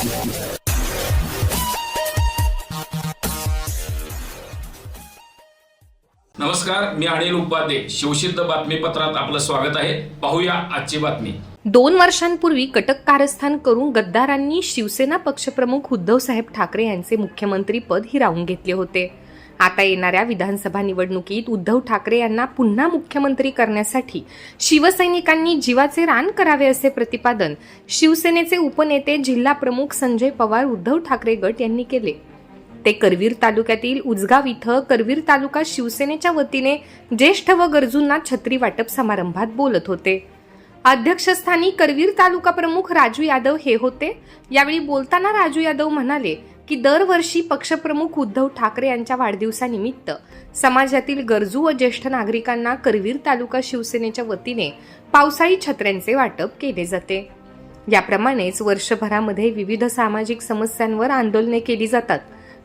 नमस्कार मी अनिल उपाध्ये. शिवसिद्ध बातमीपत्रात आपलं स्वागत आहे. पाहूया आजची बातमी. दोन वर्षांपूर्वी कटक कारस्थान करून गद्दारांनी शिवसेना पक्षप्रमुख उद्धवसाहेब ठाकरे यांचे मुख्यमंत्री पद हिरावून घेतले होते. आता येणाऱ्या विधानसभा निवडणुकीत उद्धव ठाकरे यांना पुन्हा मुख्यमंत्री करण्यासाठी शिवसैनिकांनी जीवाचे रान करावे असे प्रतिपादन शिवसेनेचे उपनेते जिल्हा प्रमुख संजय पवार उद्धव ठाकरे गट यांनी केले. ते करवीर तालुक्यातील उजगाव इथं करवीर तालुका शिवसेनेच्या वतीने ज्येष्ठ व गरजूंना छत्री वाटप समारंभात बोलत होते. अध्यक्षस्थानी करवीर तालुका प्रमुख राजू यादव हे होते. यावेळी बोलताना राजू यादव म्हणाले की दरवर्षी पक्षप्रमुख उद्धव ठाकरे यांच्या वाढदिवसानिमित्त समाजातील गरजू व ज्येष्ठ नागरिकांना करवीर तालुका शिवसेनेच्या वतीने पावसाळी छत्र्यांचे वाटप केले जाते. याप्रमाणेच वर्षभरामध्ये विविध सामाजिक समस्यांवर आंदोलने केली जातात.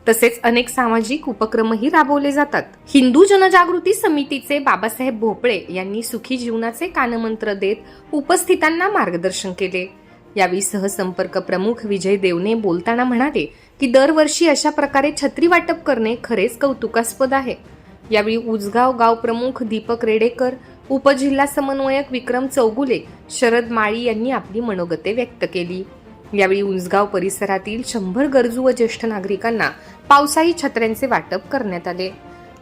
तसेच अनेक सामाजिक उपक्रमही राबवले जातात. हिंदू जनजागृती समितीचे बाबासाहेब भोपळे यांनी सुखी जीवनाचे कानमंत्र देत उपस्थितांना मार्गदर्शन केले. यावेळी सहसंपर्क प्रमुख विजय देवने बोलताना म्हणाले की दरवर्षी अशा प्रकारे छत्री वाटप करणे खरेच कौतुकास्पद आहे. यावेळी उजगाव गाव प्रमुख दीपक रेडेकर उपजिल्हा समन्वयक विक्रम चौगुले शरद माळी यांनी आपली मनोगते व्यक्त केली. यावेळी उंजगाव परिसरातील शंभर गरजू व ज्येष्ठ नागरिकांना पावसाळी छत्र्यांचे वाटप करण्यात आले.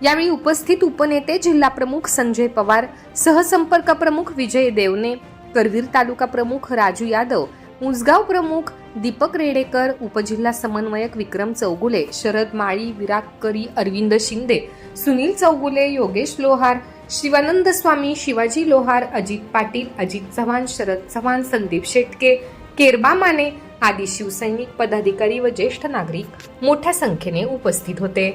यावेळी उपस्थित उपनेते जिल्हा प्रमुख संजय पवार सहसंपर्क प्रमुख विजय देवने करवीर तालुका प्रमुख राजू यादव उसगाव प्रमुख दीपक रेडेकर उपजिल्हा समन्वयक विक्रम चौगुले शरद माळी विराटकरी अरविंद शिंदे सुनील चौगुले योगेश लोहार शिवानंद स्वामी शिवाजी लोहार अजित पाटील अजित चव्हाण शरद चव्हाण संदीप शेटके केरबा माने आदी शिवसैनिक पदाधिकारी व ज्येष्ठ नागरिक मोठ्या संख्येने उपस्थित होते.